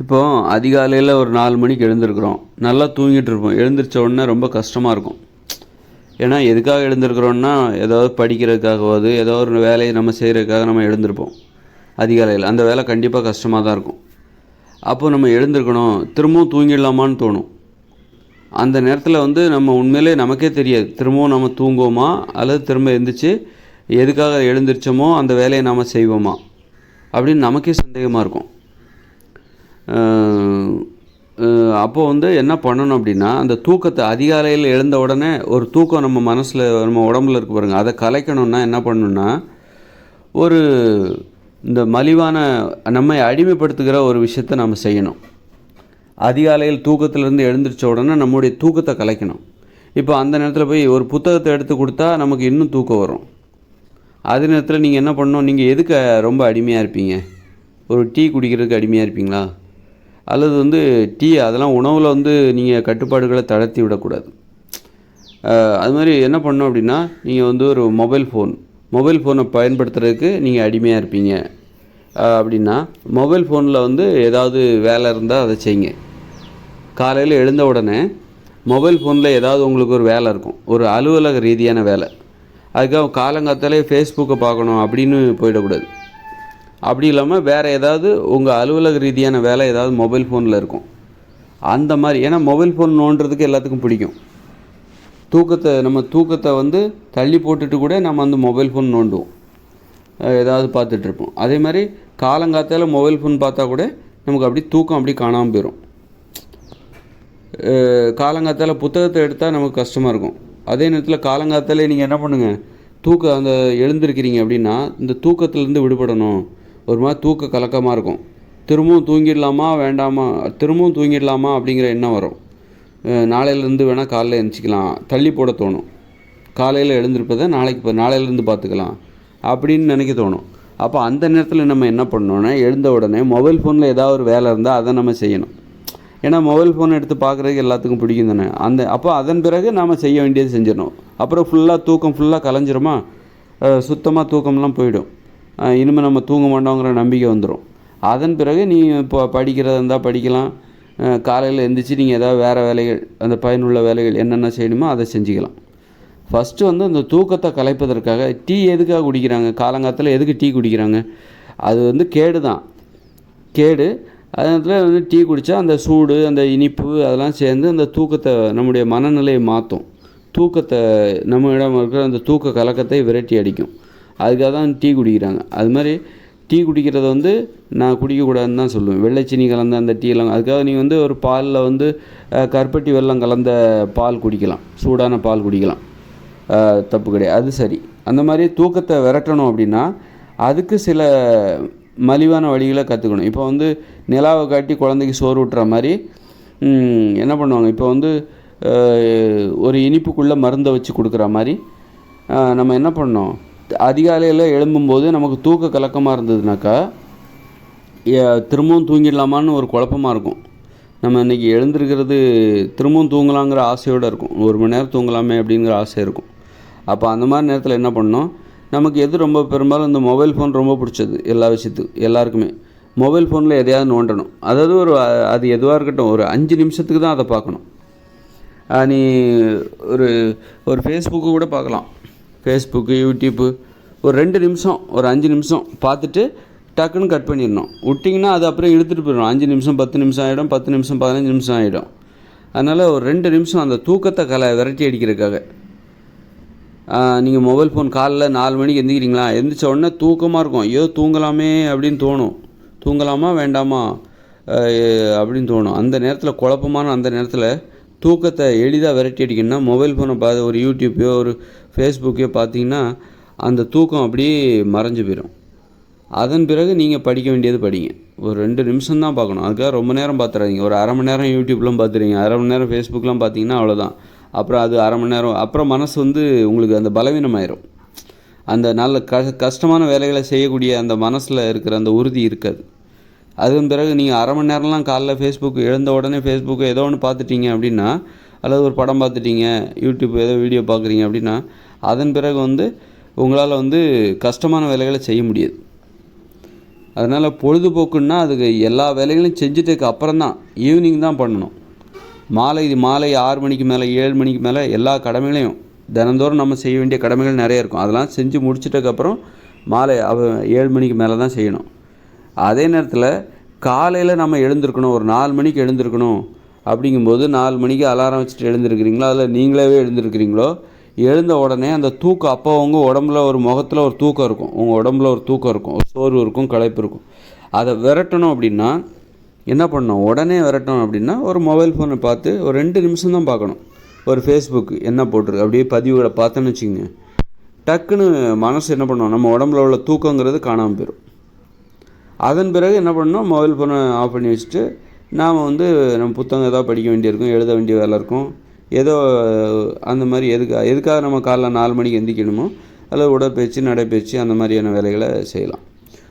இப்போது அதிகாலையில் ஒரு நாலு மணிக்கு எழுந்திருக்கிறோம். நல்லா தூங்கிட்டு இருப்போம். எழுந்திரிச்ச உடனே ரொம்ப கஷ்டமாக இருக்கும். ஏன்னா எதுக்காக எழுந்திருக்கிறோன்னா ஏதாவது படிக்கிறதுக்காகவாது ஏதோ ஒரு வேலையை நம்ம செய்கிறதுக்காக நம்ம எழுந்திருப்போம். அதிகாலையில். அந்த வேலை கண்டிப்பாக கஷ்டமாக தான் இருக்கும். அப்போ நம்ம எழுந்திருக்கணும். திரும்பவும் தூங்கிடலாமான்னு தோணும். அந்த நேரத்தில் வந்து நம்ம உண்மையிலே நமக்கே தெரியாது. திரும்பவும் நம்ம தூங்குவோமா? அல்லது திரும்ப எழுந்திரிச்சு எதுக்காக எழுந்திரிச்சோமோ அந்த வேலையை நாம் செய்வோமா? அப்படின்னு நமக்கே சந்தேகமாக இருக்கும். அப்போது வந்து என்ன பண்ணணும் அப்படின்னா அந்த தூக்கத்தை அதிகாலையில் எழுந்த உடனே ஒரு தூக்கம் நம்ம மனசில் நம்ம உடம்புல இருக்கு பாருங்கள் அதை கலைக்கணும்னா என்ன பண்ணணும்னா ஒரு இந்த மலிவான நம்மை அடிமைப்படுத்துகிற ஒரு விஷயத்தை நம்ம செய்யணும். அதிகாலையில் தூக்கத்திலேருந்து எழுந்திரிச்ச உடனே நம்முடைய தூக்கத்தை கலைக்கணும். இப்போ அந்த நேரத்தில் போய் ஒரு புத்தகத்தை எடுத்து கொடுத்தா நமக்கு இன்னும் தூக்கம் வரும். அதே நேரத்தில் நீங்கள் என்ன பண்ணணும்? நீங்கள் எதுக்கு ரொம்ப அடிமையாக இருப்பீங்க? ஒரு டீ குடிக்கிறதுக்கு அடிமையாக இருப்பீங்களா? அல்லது வந்து டீ அதெல்லாம் உணவில் வந்து நீங்கள் கட்டுப்பாடுகளை தளர்த்தி விடக்கூடாது. அது மாதிரி என்ன பண்ணோம் அப்படின்னா நீங்கள் வந்து ஒரு மொபைல் ஃபோன் மொபைல் ஃபோனை பயன்படுத்துறதுக்கு நீங்கள் அடிமையாக இருப்பீங்க. அப்படின்னா மொபைல் ஃபோனில் வந்து ஏதாவது வேலை இருந்தால் அதை செய்யுங்க. காலையில் எழுந்த உடனே மொபைல் ஃபோனில் ஏதாவது உங்களுக்கு ஒரு வேலை இருக்கும். ஒரு அலுவலக ரீதியான வேலை. அதுக்காக காலங்காத்தாலே ஃபேஸ்புக்கை பார்க்கணும் அப்படின்னு போயிடக்கூடாது. அப்படி இல்லாமல் வேறு ஏதாவது உங்கள் அலுவலக ரீதியான வேலை ஏதாவது மொபைல் ஃபோனில் இருக்கும். அந்த மாதிரி ஏன்னா மொபைல் ஃபோன் நோண்டுறதுக்கு எல்லாத்துக்கும் பிடிக்கும். தூக்கத்தை நம்ம தூக்கத்தை வந்து தள்ளி போட்டுட்டு கூட நம்ம அந்த மொபைல் ஃபோன் நோண்டுவோம். ஏதாவது பார்த்துட்ருப்போம் அதே மாதிரி காலங்காத்தால் மொபைல் ஃபோன் பார்த்தா கூட நமக்கு அப்படி தூக்கம் அப்படி காணாமல் போயிடும் காலங்காத்தால் புத்தகத்தை எடுத்தால் நமக்கு கஷ்டமாக இருக்கும். அதே நேரத்தில் காலங்காத்தாலே நீங்கள் என்ன பண்ணுங்கள் தூக்கம் அந்த எழுந்திருக்கிறீங்க அப்படின்னா இந்த தூக்கத்துலேருந்து விடுபடணும். ஒரு மாதிரி தூக்க கலக்கமாக இருக்கும். திரும்பவும் தூங்கிடலாமா வேண்டாமா திரும்பவும் தூங்கிடலாமா அப்படிங்கிற எண்ணம் வரும். நாளையிலேருந்து வேணால் காலைல எழுந்திரிச்சிக்கலாம் தள்ளி போட தோணும். காலையில் எழுந்திருப்பதை நாளைக்கு இப்போ நாளையிலேருந்து பார்த்துக்கலாம் அப்படின்னு நினைக்க தோணும். அப்போ அந்த நேரத்தில் நம்ம என்ன பண்ணோன்னா எழுந்த உடனே மொபைல் ஃபோனில் ஏதாவது ஒரு வேலை இருந்தால் அதை நம்ம செய்யணும். ஏன்னா மொபைல் ஃபோன் எடுத்து பார்க்குறதுக்கு எல்லாத்துக்கும் பிடிக்கும் தானே. அந்த அப்போ அதன் பிறகு நாம் செய்ய வேண்டியது செஞ்சிடணும். அப்புறம் ஃபுல்லாக தூக்கம் ஃபுல்லாக கலைஞ்சிருமா? சுத்தமாக தூக்கம்லாம் போயிடும். இனிமேல் நம்ம தூங்க மாட்டோங்கிற நம்பிக்கை வந்துடும் அதன் பிறகு நீ இப்போ படிக்கிறதா இருந்தால் படிக்கலாம். காலையில் எழுந்திரிச்சு நீங்கள் ஏதாவது வேறு வேலைகள் அந்த பயனுள்ள வேலைகள் என்னென்ன செய்யணுமோ அதை செஞ்சுக்கலாம். ஃபஸ்ட்டு வந்து அந்த தூக்கத்தை கலைப்பதற்காக டீ எதுக்காக குடிக்கிறாங்க? காலங்காலத்தில் எதுக்கு டீ குடிக்கிறாங்க? அது வந்து கேடு தான். கேடு. அதே நேரத்தில் வந்து டீ குடித்தா அந்த சூடு அந்த இனிப்பு அதெல்லாம் சேர்ந்து அந்த தூக்கத்தை நம்முடைய மனநிலையை மாற்றும் தூக்கத்தை நம்மிடம் இருக்கிற அந்த தூக்க கலக்கத்தை விரட்டி அடிக்கும். அதுக்காக தான் டீ குடிக்கிறாங்க. அது மாதிரி டீ குடிக்கிறத வந்து நான் குடிக்கக்கூடாதுன்னு தான் சொல்லுவேன். வெள்ளைச்சீனி கலந்த அந்த டீலாம் அதுக்காக நீங்கள் வந்து ஒரு பாலில் வந்து கருப்பட்டி வெல்லம் கலந்த பால் குடிக்கலாம். சூடான பால் குடிக்கலாம். தப்பு கிடையாது. அது சரி. அந்த மாதிரி தூக்கத்தை விரட்டணும் அப்படின்னா அதுக்கு சில மலிவான வழிகளை கற்றுக்கணும் இப்போ வந்து நிலாவை காட்டி குழந்தைக்கு சோறு ஊட்டுற மாதிரி என்ன பண்ணுவாங்க? இப்போ வந்து ஒரு இனிப்புக்குள்ளே மருந்தை வச்சு கொடுக்குற மாதிரி நம்ம என்ன பண்ணோம் அதிகாலையில் எழும்பும்போது நமக்கு தூக்க கலக்கமாக இருந்ததுனாக்கா ஏ- திரும்பவும் தூங்கிடலாமான்னு ஒரு குழப்பமா இருக்கும். நம்ம இன்றைக்கி எழுந்திருக்கிறது திரும்பவும் தூங்கலாங்கிற ஆசையோடு இருக்கும். ஒரு மணி நேரம் தூங்கலாமே அப்படிங்கிற ஆசை இருக்கும். அப்போ அந்த மாதிரி நேரத்தில் என்ன பண்ணோம் நமக்கு எது ரொம்ப பெரும்பாலும் இந்த மொபைல் ஃபோன் ரொம்ப பிடிச்சது எல்லா விஷயத்துக்கும் எல்லாருக்குமே. மொபைல் ஃபோனில் எதையாவது நோண்டணும். அதாவது ஒரு அது எதுவாக இருக்கட்டும் ஒரு அஞ்சு நிமிஷத்துக்கு தான் அதை பார்க்கணும். நீ ஒரு ஒரு ஃபேஸ்புக்கு கூட பார்க்கலாம். ஃபேஸ்புக்கு யூடியூப்பு ஒரு ரெண்டு நிமிஷம் ஒரு அஞ்சு நிமிஷம் பார்த்துட்டு டக்குன்னு கட் பண்ணிடணும். விட்டிங்கன்னா அது அப்புறம் இழுத்துட்டு போயிடும். அஞ்சு நிமிஷம் பத்து நிமிஷம் ஆகிடும் பத்து நிமிஷம் பதினஞ்சு நிமிஷம் ஆகிடும் அதனால் ஒரு ரெண்டு நிமிஷம் அந்த தூக்கத்தை கலை விரட்டி அடிக்கிறதுக்காக. நீங்கள் மொபைல் ஃபோன் காலைல நாலு மணிக்கு எந்திரிக்கிறீங்களா எந்திரிச்ச உடனே தூக்கமாக இருக்கும். ஐயோ தூங்கலாமே அப்படின்னு தோணும். தூங்கலாமா வேண்டாமா? அப்படின்னு தோணும். அந்த நேரத்தில் குழப்பமான அந்த நேரத்தில் தூக்கத்தை எளிதாக விரட்டி அடிக்கணும்னா மொபைல் ஃபோனை பார்த்து ஒரு யூடியூப்பையோ ஒரு ஃபேஸ்புக்கையோ பார்த்தீங்கன்னா அந்த தூக்கம் அப்படியே மறைஞ்சு போயிடும் அதன் பிறகு நீங்கள் படிக்க வேண்டியது படிங்க. ஒரு ரெண்டு நிமிஷம் தான் பார்க்கணும். அதுக்காக ரொம்ப நேரம் பார்த்துறாதீங்க ஒரு அரை மணி நேரம் யூடியூப்லாம் பார்த்துறீங்க அரை மணி நேரம் ஃபேஸ்புக்கெலாம் பார்த்தீங்கன்னா அவ்வளோதான் அப்புறம் அது அரை மணி நேரம் அப்புறம் மனசு வந்து உங்களுக்கு அந்த பலவீனமாயிரும். அந்த நல்ல க கஷ்டமான வேலைகளை செய்யக்கூடிய அந்த மனசில் இருக்கிற அந்த உறுதி இருக்காது. அதன் பிறகு நீங்கள் அரை மணி நேரம்லாம் காலைல ஃபேஸ்புக் எழுந்த உடனே ஃபேஸ்புக்கு ஏதோ ஒன்று பார்த்துட்டீங்க அப்படின்னா அல்லது ஒரு படம் பார்த்துட்டீங்க யூடியூப் ஏதோ வீடியோ பார்க்குறீங்க அப்படின்னா அதன் பிறகு வந்து உங்களால் வந்து கஷ்டமான வேலைகளை செய்ய முடியாது. அதனால் பொழுதுபோக்குன்னா அதுக்கு எல்லா வேலைகளையும் செஞ்சுட்டதுக்கு அப்புறம் தான் ஈவினிங் தான் பண்ணணும். மாலை இது மாலை ஆறு மணிக்கு மேலே ஏழு மணிக்கு மேலே எல்லா கடமைகளையும் தினந்தோறும் நம்ம செய்ய வேண்டிய கடமைகள் நிறைய இருக்கும். அதெல்லாம் செஞ்சு முடிச்சிட்டதுக்கப்புறம் மாலை அவ ஏழு மணிக்கு மேலே தான் செய்யணும். அதே நேரத்தில் காலையில் நம்ம எழுந்திருக்கணும் ஒரு நாலு மணிக்கு எழுந்திருக்கணும் அப்படிங்கும்போது நாலு மணிக்கு அலாரம் வச்சுட்டு எழுந்திருக்கிறீங்களோ? அதில் நீங்களாவே எழுந்திருக்கிறீங்களோ? எழுந்த உடனே அந்த தூக்கம் அப்போ உங்கள் உடம்புல ஒரு முகத்தில் ஒரு தூக்கம் இருக்கும். உங்கள் உடம்புல ஒரு தூக்கம் இருக்கும். ஒரு சோர்வு இருக்கும் களைப்பு இருக்கும். அதை விரட்டணும் அப்படின்னா என்ன பண்ணணும்? உடனே விரட்டணும் அப்படின்னா ஒரு மொபைல் ஃபோனை பார்த்து ஒரு ரெண்டு நிமிஷம் தான் பார்க்கணும். ஒரு ஃபேஸ்புக் என்ன போட்டிருக்கு அப்படியே பதிவுகளை பார்த்தோன்னு வச்சுக்கோங்க. டக்குன்னு மனசு என்ன பண்ணணும் நம்ம உடம்புல உள்ள தூக்கங்கிறது காணாமல் போயிடும் அதன் பிறகு என்ன பண்ணணும்? மொபைல் ஃபோனை ஆஃப் பண்ணி வச்சுட்டு நாம் வந்து நம்ம புத்தகம் ஏதாவது படிக்க வேண்டியிருக்கும் எழுத வேண்டிய வேலை இருக்கும். ஏதோ அந்த மாதிரி எதுக்காக எதுக்காக நம்ம காலைல நாலு மணிக்கு எந்திக்கணுமோ அல்லது உடற்பயிற்சி நடைப்பயிற்சி அந்த மாதிரியான வேலைகளை செய்யலாம்.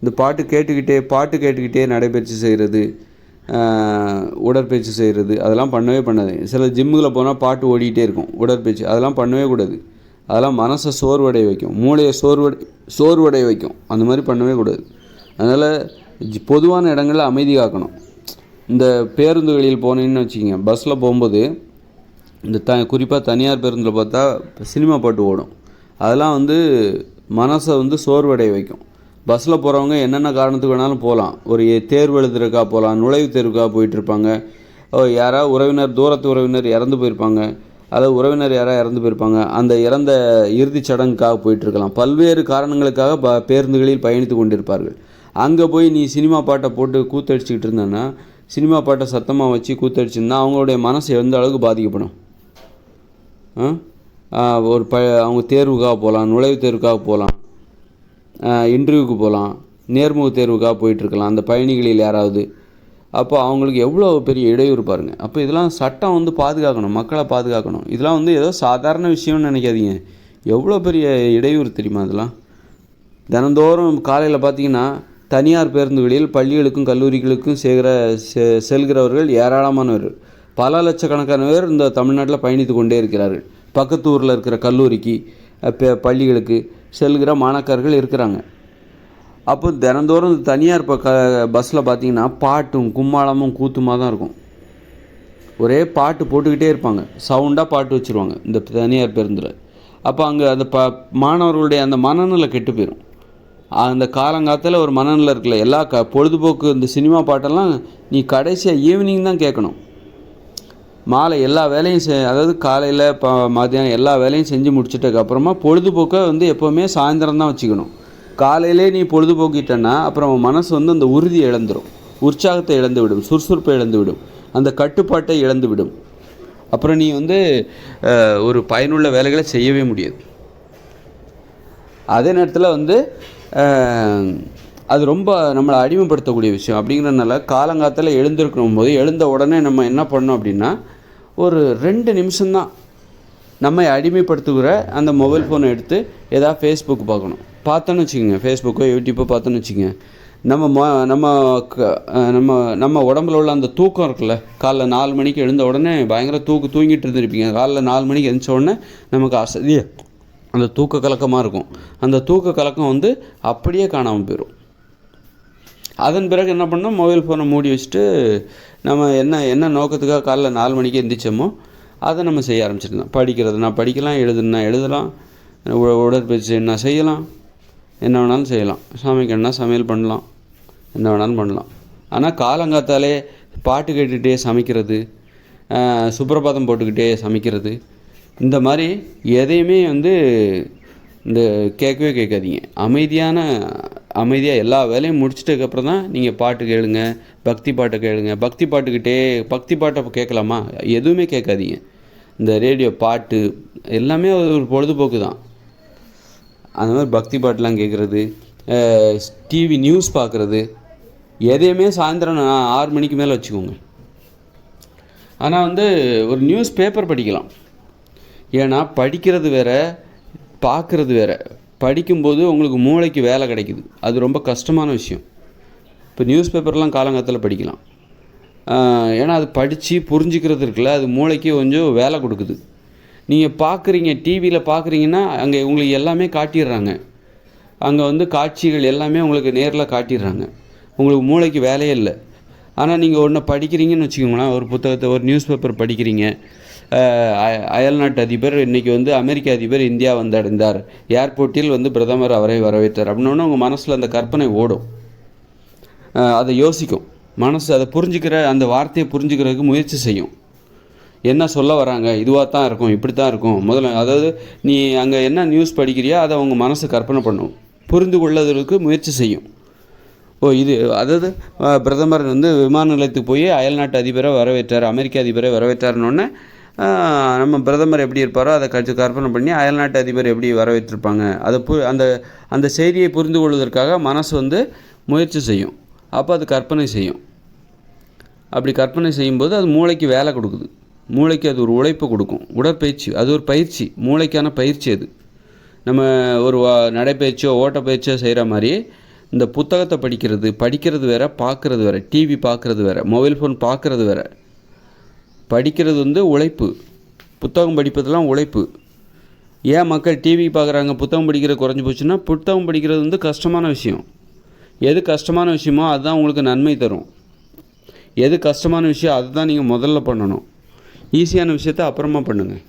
இந்த பாட்டு கேட்டுக்கிட்டே பாட்டு கேட்டுக்கிட்டே நடைப்பயிற்சி செய்கிறது உடற்பயிற்சி செய்கிறது அதெல்லாம் பண்ணவே பண்ணாது. சில ஜிம்முகளை போனால் பாட்டு ஓடிக்கிட்டே இருக்கும் உடற்பயிற்சி. அதெல்லாம் பண்ணவே கூடாது. அதெல்லாம் மனசை சோர்வடைய வைக்கும். மூளையை சோர்வடை சோர்வடைய வைக்கும். அந்த மாதிரி பண்ணவே கூடாது. அதனால் பொதுவான இடங்களில் அமைதி காக்கணும். இந்த பேருந்துகளில் போனீங்கன்னு வச்சுக்கோங்க பஸ்ஸில் போகும்போது இந்த த குறிப்பாக தனியார் பேருந்தில் பார்த்தா சினிமா பாட்டு ஓடும். அதெல்லாம் வந்து மனசை வந்து சோர்வடைய வைக்கும். பஸ்ஸில் போகிறவங்க என்னென்ன காரணத்துக்கு வேணாலும் போகலாம் ஒரு தேர்வு எழுதுறதுக்காக போகலாம் நுழைவுத் தேர்வுக்காக போயிட்டுருப்பாங்க யாராவது உறவினர் தூரத்து உறவினர் இறந்து போயிருப்பாங்க. அதாவது உறவினர் யாராவது இறந்து போயிருப்பாங்க. அந்த இறந்த இறுதிச் சடங்குக்காக போயிட்டுருக்கலாம் பல்வேறு காரணங்களுக்காக ப பேருந்துகளில் பயணித்து கொண்டிருப்பார்கள். அங்கே போய் நீ சினிமா பாட்டை போட்டு கூத்தடிச்சுக்கிட்டு இருந்தேன்னா சினிமா பாட்டை சத்தமாக வச்சு கூத்தடிச்சிருந்தா அவங்களுடைய மனசு எந்த அளவுக்கு பாதிக்கப்படும்? ஆ? ஒரு ப அவங்க தேர்வுக்காக போகலாம் நுழைவுத் தேர்வுக்காக போகலாம் இன்டர்வியூக்கு போகலாம் நேர்முக தேர்வுக்காக போயிட்டுருக்கலாம் அந்த பயணிகளில் யாராவது. அப்போ அவங்களுக்கு எவ்வளோ பெரிய இடையூறு பாருங்க. அப்போ இதெல்லாம் சட்டம் வந்து பாதுகாக்கணும் மக்களை பாதுகாக்கணும். இதெல்லாம் வந்து ஏதோ சாதாரண விஷயம்னு நினைக்காதீங்க. எவ்வளோ பெரிய இடையூறு தெரியுமா அதெல்லாம்? தினந்தோறும் காலையில் பார்த்தீங்கன்னா தனியார் பேருந்துகளில் பள்ளிகளுக்கும் கல்லூரிகளுக்கும் சேர்கிற செ செல்கிறவர்கள் ஏராளமானவர் பல லட்சக்கணக்கான பேர் இந்த தமிழ்நாட்டில் பயணித்து கொண்டே இருக்கிறார்கள். பக்கத்து ஊரில் இருக்கிற கல்லூரிக்கு பெ- பள்ளிகளுக்கு செல்கிற மாணாக்கர்கள் இருக்கிறாங்க. அப்போ தினந்தோறும் தனியார் இப்போ க பஸ்ஸில் பார்த்தீங்கன்னா பாட்டும் கும்மாளமும் கூத்துமாக தான் இருக்கும். ஒரே பாட்டு போட்டுக்கிட்டே இருப்பாங்க. சவுண்டாக பாட்டு வச்சுருவாங்க இந்த தனியார் பேருந்தில். அப்போ அங்கே அந்த ப மாணவர்களுடைய அந்த மனநிலை கெட்டு போயிடும் அந்த காலங்காத்தில் ஒரு மனநிலை இருக்குல்ல எல்லா க பொழுதுபோக்கு இந்த சினிமா பாட்டெல்லாம் நீ கடைசியாக ஈவினிங் தான் கேட்கணும். மாலை எல்லா வேலையும் செ அதாவது காலையில் இப்போ மதியானம் எல்லா வேலையும் செஞ்சு முடிச்சிட்டக்கப்புறமா பொழுதுபோக்கை வந்து எப்போவுமே சாயந்தரம் தான் வச்சுக்கணும். காலையிலே நீ பொழுதுபோக்கிட்டேன்னா அப்புறம் மனசு வந்து அந்த உறுதியை இழந்துடும் உற்சாகத்தை இழந்து விடும் சுறுசுறுப்பை இழந்து விடும் அந்த கட்டுப்பாட்டை இழந்து விடும். அப்புறம் நீ வந்து ஒரு பயனுள்ள வேலைகளை செய்யவே முடியாது. அதே நேரத்தில் வந்து அது ரொம்ப நம்மளை அடிமைப்படுத்தக்கூடிய விஷயம். அப்படிங்கிறதுனால காலங்காத்தில் எழுந்திருக்கணும் போது எழுந்த உடனே நம்ம என்ன பண்ணோம் அப்படின்னா ஒரு ரெண்டு நிமிஷம்தான் நம்மை அடிமைப்படுத்துகிற அந்த மொபைல் ஃபோனை எடுத்து ஏதாவது ஃபேஸ்புக் பார்க்கணும். பார்த்தோன்னு வச்சுக்கோங்க ஃபேஸ்புக்கோ யூடியூப்போ பார்த்தோன்னு வச்சுக்கோங்க. நம்ம ம- நம்ம க- நம்ம நம்ம உடம்புல உள்ள அந்த தூக்கம் இருக்குல்ல காலைல நாலு மணிக்கு எழுந்த உடனே பயங்கர தூக்கு தூங்கிட்டு இருந்திருப்பீங்க. காலைல நாலு மணிக்கு எழுந்த உடனே நமக்கு அசதியாக அந்த தூக்க கலக்கமாக இருக்கும். அந்த தூக்க கலக்கம் வந்து அப்படியே காணாமல் போயிடும் அதன் பிறகு என்ன பண்ணோம்? மொபைல் ஃபோனை மூடி வச்சுட்டு நம்ம என்ன என்ன நோக்கத்துக்காக காலைல நாலு மணிக்கு எந்திரிச்சோமோ அதை நம்ம செய்ய ஆரம்பிச்சிடலாம். படிக்கிறதுனா படிக்கலாம் எழுதுனா எழுதலாம். உ- உடற்பயிற்சி என்ன செய்யலாம்? என்ன வேணாலும் செய்யலாம். சமைக்கணும்னா சமையல் பண்ணலாம். என்ன வேணாலும் பண்ணலாம். ஆனால் காலங்காத்தாலே பாட்டு கேட்டுக்கிட்டே சமைக்கிறது சுப்பிரபாதம் சுப்ரபாதம் போட்டுக்கிட்டே சமைக்கிறது இந்த மாதிரி எதையுமே வந்து இந்த கேட்கவே கேட்காதீங்க. அமைதியான அமைதியாக எல்லா வேலையும் முடிச்சிட்டதுக்கப்புறம் தான் நீங்கள் பாட்டு கேளுங்க பக்தி பாட்டை கேளுங்க. பக்தி பாட்டுக்கிட்டே பக்தி பாட்டை கேட்கலாமா? எதுவுமே கேட்காதீங்க. இந்த ரேடியோ பாட்டு எல்லாமே ஒரு பொழுதுபோக்கு தான். அந்த மாதிரி பக்தி பாட்டெலாம் கேட்குறது டிவி நியூஸ் பார்க்குறது எதையுமே சாயந்தரம் ஆறு மணிக்கு மேலே வச்சுக்கோங்க. ஆனால் வந்து ஒரு நியூஸ் பேப்பர் படிக்கலாம். ஏன்னா படிக்கிறது வேற பார்க்குறது வேற. படிக்கும்போது உங்களுக்கு மூளைக்கு வேலை கிடைக்குது. அது ரொம்ப கஷ்டமான விஷயம். இப்போ நியூஸ் பேப்பர்லாம் காலங்காலத்தில் படிக்கலாம். ஏன்னா அது படித்து புரிஞ்சுக்கிறது இருக்குல்ல அது மூளைக்கு கொஞ்சம் வேலை கொடுக்குது. நீங்கள் பார்க்குறீங்க டிவியில் பார்க்குறீங்கன்னா அங்கே உங்களுக்கு எல்லாமே காட்டிடுறாங்க. அங்கே வந்து காட்சிகள் எல்லாமே உங்களுக்கு நேரில் காட்டிடுறாங்க. உங்களுக்கு மூளைக்கு வேலையே இல்லை. ஆனால் நீங்கள் ஒன்று படிக்கிறீங்கன்னு வச்சுக்கோங்களேன் ஒரு புத்தகத்தை ஒரு நியூஸ் பேப்பர் படிக்கிறீங்க. அயல்நாட்டு அதிபர் இன்றைக்கி வந்து அமெரிக்க அதிபர் இந்தியா வந்தடைந்தார். ஏர்போர்ட்டில் வந்து பிரதமர் அவரை வரவேற்றார். அப்படின்னோடனே உங்கள் மனசில் அந்த கற்பனை ஓடும். அதை யோசிக்கும். மனசு அதை புரிஞ்சுக்கிற அந்த வார்த்தையை புரிஞ்சுக்கிறதுக்கு முயற்சி செய்யும். என்ன சொல்ல வராங்க? இதுவாக தான் இருக்கும் இப்படி தான் இருக்கும். முதல்ல அதாவது நீ அங்கே என்ன நியூஸ் படிக்கிறியோ அதை அவங்க மனசு கற்பனை பண்ணும். புரிந்து கொள்ளதற்கு முயற்சி செய்யும். ஓ இது அதாவது பிரதமர் வந்து விமான நிலையத்துக்கு போய் அயல்நாட்டு அதிபரை வரவேற்றார் அமெரிக்க அதிபரை வரவேற்றாருன்னொன்னே நம்ம பிரதமர் எப்படி இருப்பாரோ அதை கட்சி கற்பனை பண்ணி அயல்நாட்டு அதிபர் எப்படி வரவேற்றிருப்பாங்க? அதை பு அந்த அந்த செய்தியை புரிந்து கொள்வதற்காக மனசு வந்து முயற்சி செய்யும். அப்போ அது கற்பனை செய்யும். அப்படி கற்பனை செய்யும்போது அது மூளைக்கு வேலை கொடுக்குது. மூளைக்கு அது ஒரு உழைப்பு கொடுக்கும். உடற்பயிற்சி அது ஒரு பயிற்சி. மூளைக்கான பயிற்சி அது. நம்ம ஒரு வா- நடைப்பயிற்சியோ ஓட்டப்பயிற்சியோ செய்கிற மாதிரி இந்த புத்தகத்தை படிக்கிறது படிக்கிறது வேற பார்க்குறது வேற டிவி பார்க்குறது வேற மொபைல் ஃபோன் பார்க்குறது வேற. படிக்கிறது வந்து உழைப்பு. புத்தகம் படிப்பதெல்லாம் உழைப்பு. ஏன் மக்கள் டிவி பார்க்குறாங்க புத்தகம் படிக்கிறது குறைஞ்சி போச்சுன்னா புத்தகம் படிக்கிறது வந்து கஷ்டமான விஷயம். எது கஷ்டமான விஷயமோ அதுதான் உங்களுக்கு நன்மை தரும். எது கஷ்டமான விஷயம் அதுதான் நீங்கள் முதல்ல பண்ணணும். ஈஸியான விஷயத்த அப்புறமா பண்ணுங்கள்